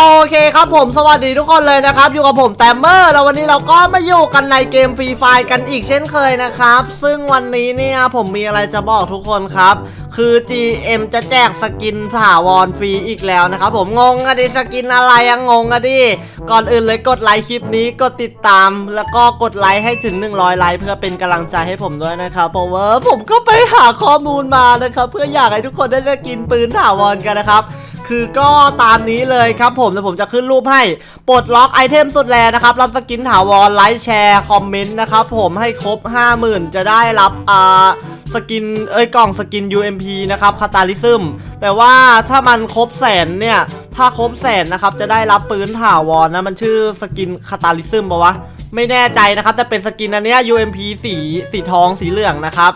โอเคครับผมสวัสดีทุกคนเลยนะครับ อยู่กับผมแตมเมอร์แล้ววันนี้เราก็มาอยู่กันในเกมฟรีไฟกันอีกเช่นเคยนะครับ ซึ่งวันนี้เนี่ยผมมีอะไรจะบอกทุกคนครับ คือ GM จะแจกสกินถาวรฟรีอีกแล้วนะครับผมงงอะดิสกินอะไรอะงงอะดิก่อนอื่นเลยกดไลค์คลิปนี้กดติดตาม แล้วก็กดไลค์ให้ถึง 100 ไลค์เพื่อเป็นกำลังใจให้ผมด้วยนะครับเพราะว่าผมก็ไปหาข้อมูลมานะครับเพื่ออยากให้ทุกคนได้สกินปืนถาวรกันนะครับ คือก็ตามนี้เลยครับผมแต่ผมจะขึ้นรูปให้ปลดล็อกไอเทมสุดแรงนะครับรับสกินถาวรไลค์แชร์คอมเมนต์นะครับผมให้ครบ 50,000 จะได้รับอ่าสกินเอ้ยกล่องสกิน UMP นะครับคาตาลิซึมแต่ว่าถ้ามันครบแสนเนี่ยถ้าครบแสนนะครับจะได้รับปืนถาวรนะมันชื่อสกินคาตาลิซึมปะวะไม่แน่ใจนะครับแต่เป็นสกินอันเนี้ย UMP สีสีทองสีเหลืองนะครับ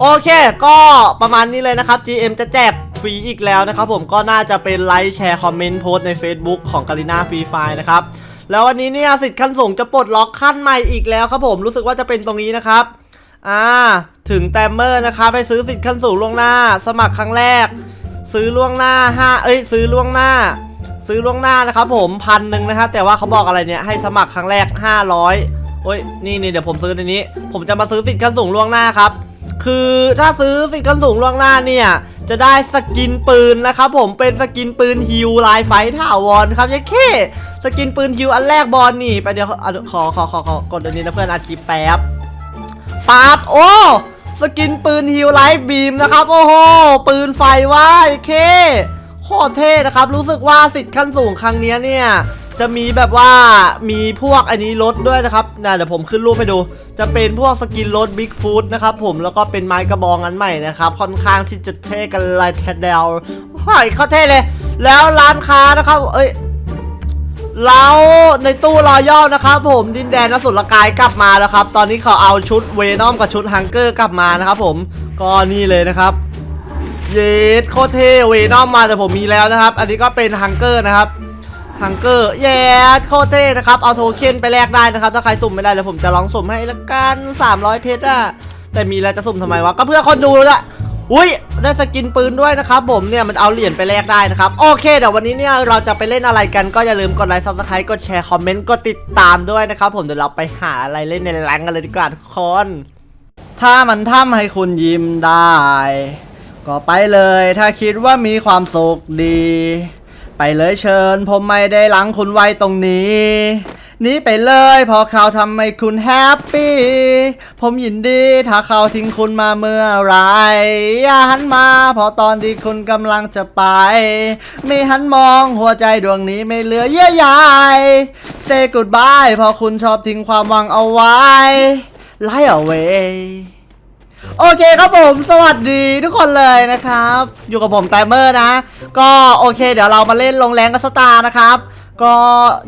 โอเค ก็ประมาณนี้เลยนะครับ GM จะแจก ฟรีอีกแล้วนะครับผมก็น่าจะเป็นไลค์แชร์คอมเมนต์โพสต์ใน Facebook ของกาลิน่าฟรีไฟนะครับแล้ววันนี้เนี่ยสิทธิ์ขั้นสูงจะปลดล็อกขั้นใหม่อีกแล้วครับผมรู้สึกว่าจะเป็นตรงนี้นะครับอ่าถึงแตมเมอร์นะครับไปซื้อสิทธิ์ขั้นสูงล่วงหน้า สมัครครั้งแรก ซื้อล่วงหน้า5เอ้ยซื้อล่วงหน้า ซื้อล่วงหน้านะครับผมพันหนึ่งนะครับแต่ว่าเขาบอกอะไรเนี่ยให้สมัครครั้งแรก 500โอ้ยนี่นี่เดี๋ยวผมซื้อในนี้ ผมจะมาซื้อสิทธิ์ขั้นสูงล่วงหน้าครับ คือถ้าซื้อสิทธิ์ขั้นสูงล่วงหน้าเนี่ย จะได้สกินปืนนะครับผมเป็นสกินปืนฮิวลายไฟถาวรครับยัเคสกินปืนฮิวอันแรกบอลนี่ไปเดี๋ยวขอขอขอขอกดอันนี้นะเพื่อนอาชีพแป๊บปั๊บโอ้สกินปืนฮิวไลฟ์บีมนะครับ โอ้โห ปืนไฟว่ายเคโคตรเท่นะครับ รู้สึกว่าสิทธิ์ขั้นสูงครั้งเนี้ยเนี่ย จะมีแบบว่ามีพวกอันนี้รถด้วยนะครับนะเดี๋ยวผมขึ้นรูปให้ดู จะเป็นพวกสกินรถบิ๊กฟูดนะครับผมแล้วก็เป็นไม้กระบองอันใหม่นะครับ ค่อนข้างที่จะเท่กันเลยแทเดลเฮ้ยเขาเท่เลย แล้วร้านค้านะครับ เอ้ยแล้วในตู้รอย่อนะครับ ผมดินแดนนสุลกายกลับมาแล้วครับ ตอนนี้เขาเอาชุดเวนอมกับชุดฮังเกอร์กลับมานะครับ ผมก็นี่เลยนะครับเยสโคเท่เวนอมมาแต่ผมมีแล้วนะครับ อันนี้ก็เป็นฮังเกอร์นะครับ ฮังเกอร์เยสโคตรเท่นะครับ เอาโทเค็นไปแลกได้นะครับ ถ้าใครสุ่มไม่ได้เดี๋ยวผมจะลองสุ่มให้ละกัน 300 เพชรอะแต่มีแล้วจะสุ่มทำไมวะ ก็เพื่อคนดูละอุ้ยได้สกินปืนด้วยนะครับผมเนี่ยมันเอาเหรียญไปแลกได้นะครับ โอเคเดี๋ยววันนี้เนี่ยเราจะไปเล่นอะไรกันก็อย่าลืมกดไลค์ซับสไครต์กดแชร์คอมเมนต์กดติดตามด้วยนะครับผมเดี๋ยวเราไปหาอะไรเล่นในแรงกันเลยดีกว่าทุกคนถ้ามันทำให้คุณยิ้มได้ ก็ไปเลยถ้าคิดว่ามีความสุขดี ไปเลยเชิญ ผมไม่ได้หลังคุณไว้ตรงนี้นี้ไปเลยพอเขาทำให้คุณแฮปปี้ ผมยินดีถ้าเขาทิ้งคุณมาเมื่อไรอย่าหันมาพอตอนที่คุณกำลังจะไป ไม่หันมองหัวใจดวงนี้ไม่เหลือเยื่อใย Say goodbye พอคุณชอบทิ้งความหวังเอาไว้ Lie away โอเคครับผมสวัสดีทุกคนเลยนะครับ อยู่กับผมไตเมอร์นะ ก็โอเค เดี๋ยวเรามาเล่นลงแรงกับสตาร์นะครับ ก็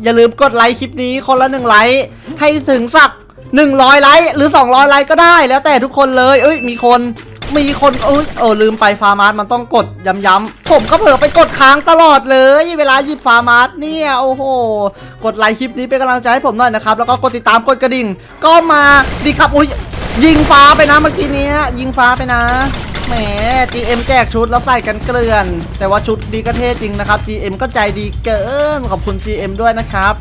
อย่าลืมกดไลค์คลิปนี้คนละหนึ่งไลค์ให้ถึงสัก 100 ไลค์หรือ 200 ไลค์ก็ได้แล้วแต่ทุกคนเลย เอ้ยมีคนมีคนเอ้ยเออลืมไปฟาร์มาร์มันต้องกดย้ำๆผมก็เผลอไปกดค้างตลอดเลย เวลาหยิบฟาร์มาร์เนี่ยโอ้โห กดไลค์คลิปนี้เป็นกำลังใจให้ผมหน่อยนะครับแล้วก็กดติดตามกดกระดิ่ง ก็มาดีครับอุ้ย ยิงฟ้าไปนะเมื่อกี้นี้ยยิงฟ้าไปนะแหม GM แจกชุดแล้วใส่กันเกลื่อน แต่ว่าชุดดีก็เท่จริงนะครับ GM ก็ใจดีเกินขอบคุณ GM ด้วยนะครับ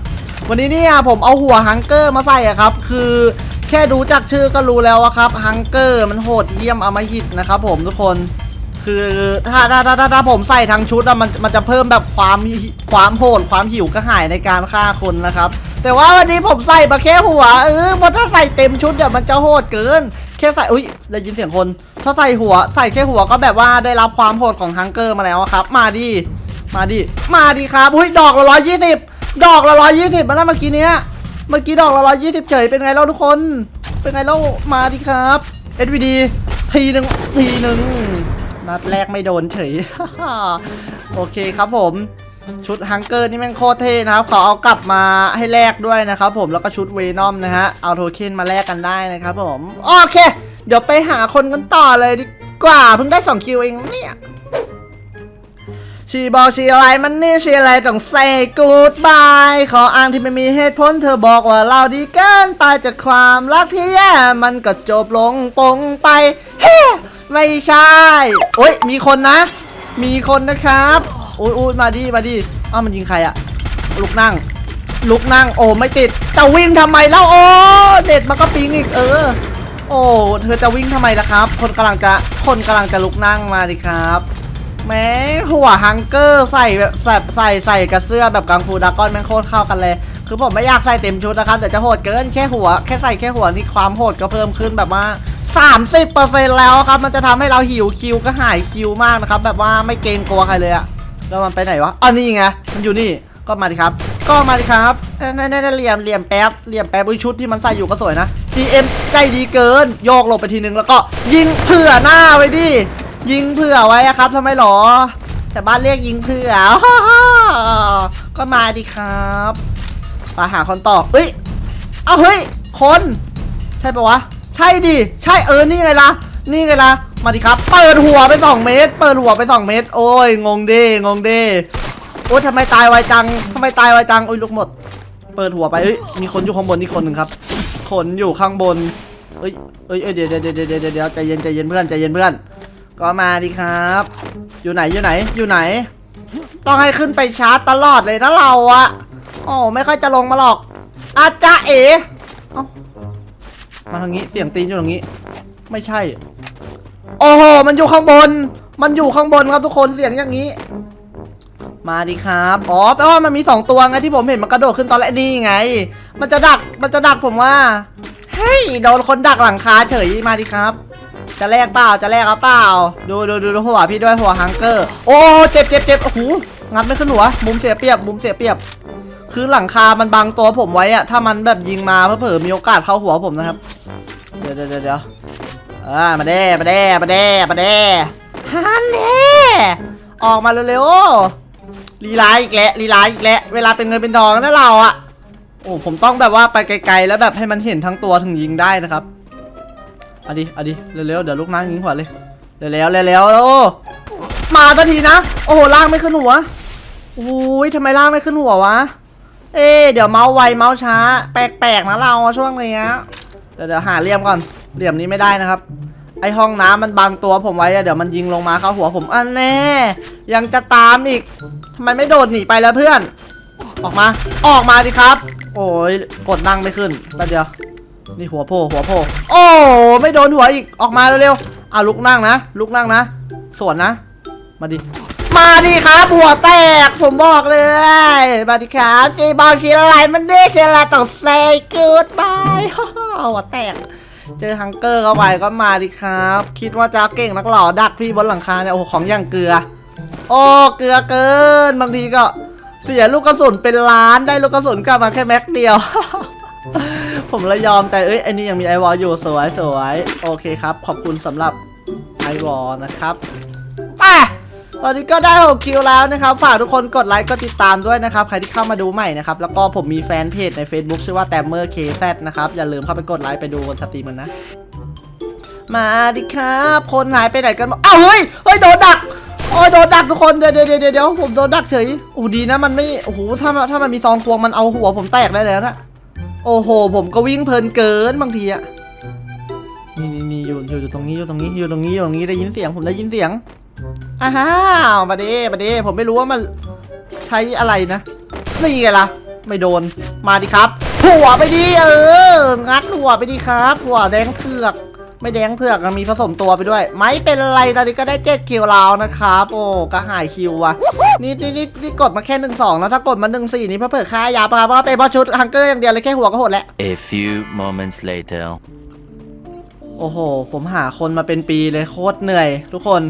วันนี้เนี่ยผมเอาหัวฮังเกอร์มาใส่อะครับ คือแค่ดูจากชื่อก็รู้แล้วอะครับฮังเกอร์มันโหดเยี่ยมอมหิตนะครับผมทุกคน คือถ้าถ้าถ้าถ้าถ้าผมใส่ทั้งชุดอะมันมันจะเพิ่มแบบความความโหดความหิวกระหายในการฆ่าคนนะครับ แต่ว่าวันนี้ผมใส่มาแค่หัวเออเพราะถ้าใส่เต็มชุดเดี๋ยวมันจะโหดเกิน แค่ใส่อุ้ยได้ยินเสียงคน ถ้าใส่หัวใส่แค่หัวก็แบบว่าได้รับความโหดของฮังเกอร์มาแล้วครับ มาดิมาดิมาดิครับอุ้ยดอกละร้อยยี่สิบดอกละร้อยยี่สิบมาแล้วเมื่อกี้เนี้ยเมื่อกี้ดอกละร้อยยี่สิบเฉยเป็นไงเล่าทุกคน เป็นไงเล่ามาดิครับ SVD ทีหนึ่งทีหนึ่ง นัดแรกไม่โดนเฉย โอเคครับผม ชุดฮังเกอร์นี่แม่งโคตรเท่นะครับเขาเอากลับมาให้แลกด้วยนะครับผมแล้วก็ชุดเวนอมนะฮะเอาโทเค็นมาแลกกันได้นะครับผม โอเค เดี๋ยวไปหาคนกันต่อเลยดีกว่าเพิ่งได้2คิวเองเนี่ย ชีบอกชีอะไรมันนี่ชีอะไรต้องใส่กูดบายขออ้างที่ไม่มีเหตุผลเธอบอกว่าเราดีเกินไปจากความรักที่แย่มันก็จบลงปงไปเฮ้ไม่ใช่โอ้ยมีคนนะ มีคนนะครับอุ้ยอ้ยมาดิมาดิอ้าวมันยิงใครอะลุกนั่ง ลุกนั่งโอ้ไม่ติดจะวิ่งทำไมแล้วโอ้เด็ดมันก็ปิงอีกเออ โอ้เธอจะวิ่งทำไมล่ะครับ คนกำลังจะคนกำลังจะลุกนั่งมาดิครับ แหม้หัวฮังเกอร์ใส่แบบใส่ใส่ใส่กับเสื้อแบบกังฟูดากอนแม่งโคตรเข้ากันเลย คือผมไม่อยากใส่เต็มชุดนะครับแต่จะโหดเกินแค่หัวแค่ใส่แค่หัวนี่ความโหดก็เพิ่มขึ้นแบบว่า30%แล้วครับ มันจะทำให้เราหิวคิวก็หายคิวมากนะครับ แบบว่าไม่เกรงกลัวใครเลยอะแล้วมันไปไหนวะอ๋อนี่ไง มันอยู่นี่ ก็มาดิครับ ก็มาดิครับนั่นนั่นเหลี่ยมเหลี่ยมแป๊บ เหลี่ยมแป๊บอุ้ยชุดที่มันใส่อยู่ก็สวยนะ GM ใจดีเกิน โยกหลบไปทีนึงแล้วก็ยิงเผื่อหน้าไว้ดิ ยิงเผื่อไว้อะครับทำไมหรอแต่บ้านเรียกยิงเผื่อก็มาดิครับมาหาคนต่อเอ้ยเอาเฮ้ย คน ใช่ปะวะ ใช่ดิ ใช่เออ นี่ไงล่ะ นี่ไงล่ะ มาดิครับ เปิดหัวไป 2 เมตร เปิดหัวไป 2 เมตร โอ้ย งงดิงงดิโอ้ยทำไมตายไวจังทำไมตายไวจัง โอ้ยลุกหมด เปิดหัวไปเอ้ย มีคนอยู่ข้างบนนี่คนหนึ่งครับ คนอยู่ข้างบนเอ้ยเอ้ยเดี๋ยวเดี๋ยวเดี๋ยวเดี๋ยวใจเย็นใจเย็นเพื่อนใจเย็นเพื่อน ก็มาดิครับ อยู่ไหนอยู่ไหนอยู่ไหน ต้องให้ขึ้นไปชาร์จตลอดเลยนะเราอะโอ้ไม่ค่อยจะลงมาหรอก อาจารย์เอ๋เอ้ามาทางนี้เสียงตีนอยู่ตรงนี้ ไม่ใช่ โอ้โหมันอยู่ข้างบน มันอยู่ข้างบนครับทุกคนเสียงอย่างนี้ มาดิครับอ๋อแปลว่ามันมีสองตัวไงที่ผมเห็นมันกระโดดขึ้นตอนแรกนี่ไง มันจะดักมันจะดักผมว่าเฮ้ยโดนคนดักหลังคาเฉยมาดิครับ จะแลกเปล่าจะแลกเอาเปล่าดูดูดูดูหัวพี่ด้วยหัวฮังเกอร์ โอ้เจ็บเจ็บเจ็บโอ้โหงัดไม่ขึ้นหัว มุมเสียเปรียบ มุมเสียเปรียบ คือหลังคา มันบังตัวผมไว้อะถ้ามันแบบยิงมาเผลอมีโอกาสเข้าหัวผมนะครับ เดี๋ยวเดี๋ยวเดี๋ยวอ่ามาเด้มาเด้มาเด้มาเด้ฮันเด้ออกมาเร็วๆลีลาอีกแล้วลีลาอีกแล้วเวลาเป็นเงินเป็นทองนะเราอะโอ้ผมต้องแบบว่าไปไกลๆแล้วแบบให้มันเห็นทั้งตัวถึงยิงได้นะครับ เอาดิเอาดิเร็วๆเดี๋ยวลูกน้ำยิงหัวเลยเร็วๆเร็วๆโอ้มาสักทีนะโอ้โหล่างไม่ขึ้นหัวอุ้ยทำไมล่างไม่ขึ้นหัววะเอ๊เดี๋ยวเมาส์ไวเมาส์ช้า แปลกๆนะเราช่วงนี้เดี๋ยวเดี๋ยวหาเหลี่ยมก่อนเหลี่ยมนี้ไม่ได้นะครับ ไอห้องน้ำมันบังตัวผมไว้อะเดี๋ยวมันยิงลงมาเข้าหัวผมอันแน่ ยังจะตามอีกทำไมไม่โดดหนีไปแล้วเพื่อน ออกมา ออกมาดิครับ โอ้ยกดนั่งไม่ขึ้นแป๊บเดียว นี่หัวโผหัวโผโอ้ไม่โดนหัวอีกออกมาเร็วๆอะลุกนั่งนะลุกนั่งนะสวนนะ มาดิมาดิครับหัวแตกผมบอกเลยมาดิครับจีบอลชีอะไรมันได้ชีอะไรต้องเซกูดบายหัวแตก เจอฮังเกอร์เข้าไปก็มาดิครับ คิดว่าจะเก่งนักหล่อดักพี่บนหลังคาเนี่ยโอ้ของอย่างเกลือ โอ้เกลือเกินบางทีก็เสียลูกกระสุนเป็นล้านได้ลูกกระสุนกลับมาแค่แม็กเดียว ผมลยยอมใจเอ้ยอันนี้ยังมีไอวอลอยู่สวยสวยโอเคครับ ขอบคุณสำหรับไอวอลนะครับไปตอนนี้ก็ได้6คิวแล้วนะครับ ฝากทุกคนกดไลค์กดติดตามด้วยนะครับ ใครที่เข้ามาดูใหม่นะครับ แล้วก็ผมมีแฟนเพจใน Facebook ชื่อว่าแตมเมอร์เคซนะครับ อย่าลืมเข้าไปกดไลค์ไปดูบนสตรีมมันนะ มาดิครับ คนหายไปไหนกันอ้าวเฮ้ยเฮ้ยโดนดักโอ้ยโดนดักทุกคนเดี๋ยวเดี๋ยวเดี๋ยวเดี๋ยวผมโดนดักเฉยโอ้ดีนะมันไม่โอ้โหถ้ามันถ้ามันมีซองควงมันเอาหัวผมแตกได้แล้วนะ โอ้โห ผมก็วิ่งเพลินเกินบางทีอะนี่นี่นี่อยู่อยู่อยู่ตรงนี้อยู่ตรงนี้อยู่ตรงนี้อยู่ตรงนี้ได้ยินเสียงผมได้ยินเสียงอ้าวมาเด้มาเด้ผมไม่รู้ว่ามันใช้อะไรนะนี่ไงล่ะ ไม่โดนมาดิครับหัวไปดิเอองัดหัวไปดิครับหัวแดงเผือก ไม่แดงเผือกอะมีผสมตัวไปด้วย ไม่เป็นไรตอนนี้ก็ได้เจ็ดคิวแล้วนะครับ โอ้ก็หายคิวว่ะ นี่นี่นี่นี่กดมาแค่หนึ่งสองนะถ้ากดมาหนึ่งสี่นี่เพื่อเผื่อค่ายาปะครับเพราะว่าเป็นเพราะชุดฮังเกอร์อย่างเดียวเลยแค่หัวก็โหดแล้ว A few moments later. โอ้โห ผมหาคนมาเป็นปีเลยโคตรเหนื่อย ทุกคน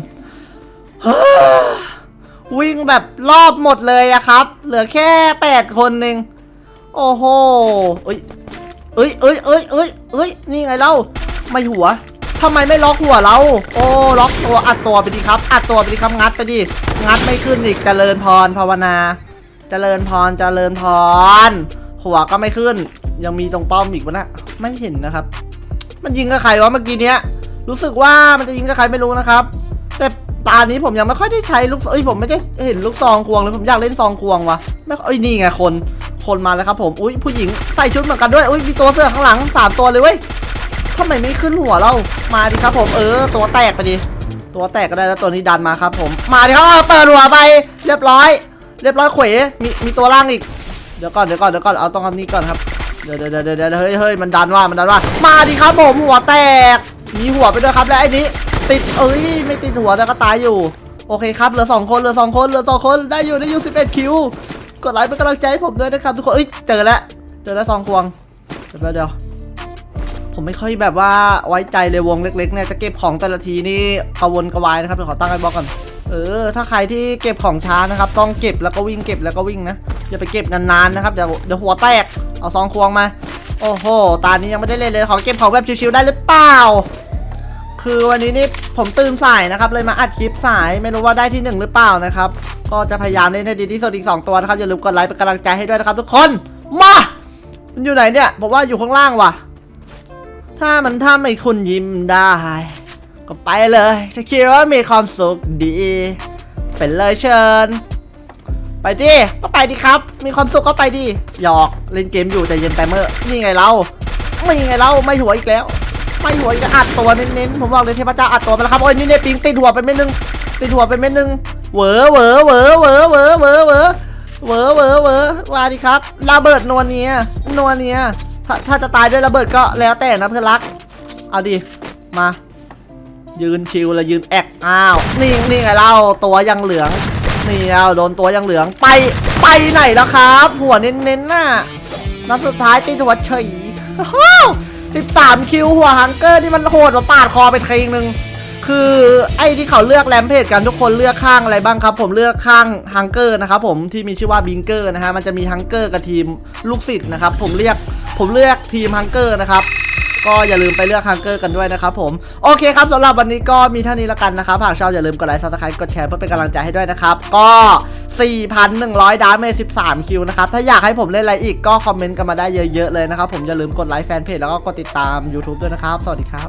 วิ่งแบบรอบหมดเลยอะครับ เหลือแค่แปดคนเองโอ้โหเอ้ยเอ้ยเอ้ยเอ้ยเอ้ยเอ้ยนี่ไงเล่า ไม่หัวทำไมไม่ล็อกหัวเรา โอ้ล็อกตัวอัดตัวไปดิครับ อัดตัวไปดิครับงัดไปดิงัดไม่ขึ้นอีกเจริญพรภาวนาเจริญพรเจริญพร หัวก็ไม่ขึ้น ยังมีตรงป้อมอีกวะนะไม่เห็นนะครับ มันยิงกับใครวะเมื่อกี้เนี้ย รู้สึกว่ามันจะยิงกับใครไม่รู้นะครับ แต่ตานี้ผมยังไม่ค่อยได้ใช้ลูกเอ้ยผมไม่ได้เห็นลูกซองควงเลยผมอยากเล่นซองควงวะไม่เอ้ยนี่ไงคนคนมาแล้วครับผมอุ้ยผู้หญิงใส่ชุดเหมือนกันด้วยอุ้ยมีตัวเสื้อข้างหลังสามตัวเลยเว้ย ทำไมไม่ขึ้นหัวเรา มาดิครับผมเออ ตัวแตกไปดิ ตัวแตกก็ได้แล้วตัวนี้ดันมาครับผม มาดิครับเปิดหัวไป เรียบร้อย เรียบร้อยเขวมีมีตัวล่างอีก เดี๋ยวก่อนเดี๋ยวก่อนเดี๋ยวก่อนเอาต้องอันนี้ก่อนครับ เดี๋ยวเดี๋ยวเดี๋ยวเดี๋ยวเฮ้ยเฮ้ยมันดันว่ามันดันว่า มาดิครับผมหัวแตก มีหัวไปด้วยครับและไอ้นี้ ติดเอ้ยไม่ติดหัวแต่ก็ตายอยู่ โอเคครับเหลือสองคนเหลือสองคนเหลือสองคนได้อยู่ได้อยู่11คิว กดไลค์เป็นกำลังใจให้ผมด้วยนะครับทุกคน เอ้ยเจอแล้วเจอแล้วสองควงเดี๋ยวเดี๋ยว ผมไม่ค่อยแบบว่าไว้ใจเลยวงเล็กๆเนี่ยจะเก็บของแต่ละทีนี่กระวนกระวายนะครับเดี๋ยวขอตั้งไอ้บล็อกก่อนเออ ถ้าใครที่เก็บของช้านะครับ ต้องเก็บแล้วก็วิ่งเก็บแล้วก็วิ่งนะอย่าไปเก็บนานๆนะครับเดี๋ยวเดี๋ยวหัวแตกเอาซองควงมา โอ้โหตานี้ยังไม่ได้เล่นเลยขอเก็บของแบบชิวๆได้หรือเปล่า คือวันนี้นี่ผมตื่นสายนะครับ เลยมาอัดคลิปสายไม่รู้ว่าได้ที่หนึ่งหรือเปล่านะครับ ก็จะพยายามเล่นให้ดีที่สุดอีกสองตัวนะครับอย่าลืมกดไลค์เป็นกำลังใจให้ด้วยนะครับ ทุกคนมามันอยู่ไหนเนี่ยผมว่าอยู่ข้างล่างว่ะ ถ้ามันทำให้คุณยิ้มได้ ก็ไปเลย ถ้าคิดว่ามีความสุขดี เป็นเลยเชิญ ไปดิก็ไปดิครับ มีความสุขก็ไปดิหยอกเล่นเกมอยู่ใจเย็นแต่เมื่อนี่ไงเราไม่ไงเราไม่หัวอีกแล้ว ไม่หัวอีกแล้วอัดตัวเน้นๆผมบอกเลยเทพเจ้าอัดตัวไปแล้วครับโอ้ยนี่เนี่ยปิงติดหัวไปเม็ดนึงติดหัวไปเม็ดนึงเวอเวอเวอเวอเวอเวอเวอเวอเวอเวอมาดิครับระเบิดนวเนียนวเนีย ถ้าถ้าจะตายด้วยระเบิดก็แล้วแต่นะเพื่อนรัก เอาดิ มา ยืนชิวแล้วยืนแอกอ้าว นี่นี่ไงเราตัวยังเหลือง นี่เอาโดนตัวยังเหลือง ไป ไปไหนแล้วครับ หัวเน้นๆน่ะนัดสุดท้ายตีหัวเฉยสิบสามคิวหัวฮังเกอร์ที่มันโหดมาปาดคอไปทีนึงคือไอ้ที่เขาเลือกแรมเพจกันทุกคนเลือกข้างอะไรบ้างครับ ผมเลือกข้างฮังเกอร์นะครับผมที่มีชื่อว่าบิงเกอร์นะฮะมันจะมีฮังเกอร์กับทีมลูกศิษย์นะครับผมเรียก ผมเลือกทีมฮังเกอร์นะครับก็อย่าลืมไปเลือกฮังเกอร์กันด้วยนะครับผมโอเคครับสำหรับวันนี้ก็มีเท่านี้แล้วกันนะครับหากชอบอย่าลืมกดไลค์ซับสไครต์กดแชร์เพื่อเป็นกำลังใจให้ด้วยนะครับ ก็ 4,100 ดาเมจ13 คิวนะครับ ถ้าอยากให้ผมเล่นอะไรอีกก็คอมเมนต์กันมาได้เยอะๆเลยนะครับ ผมอย่าลืมกดไลค์แฟนเพจแล้วก็กดติดตาม YouTube ด้วยนะครับ สวัสดีครับ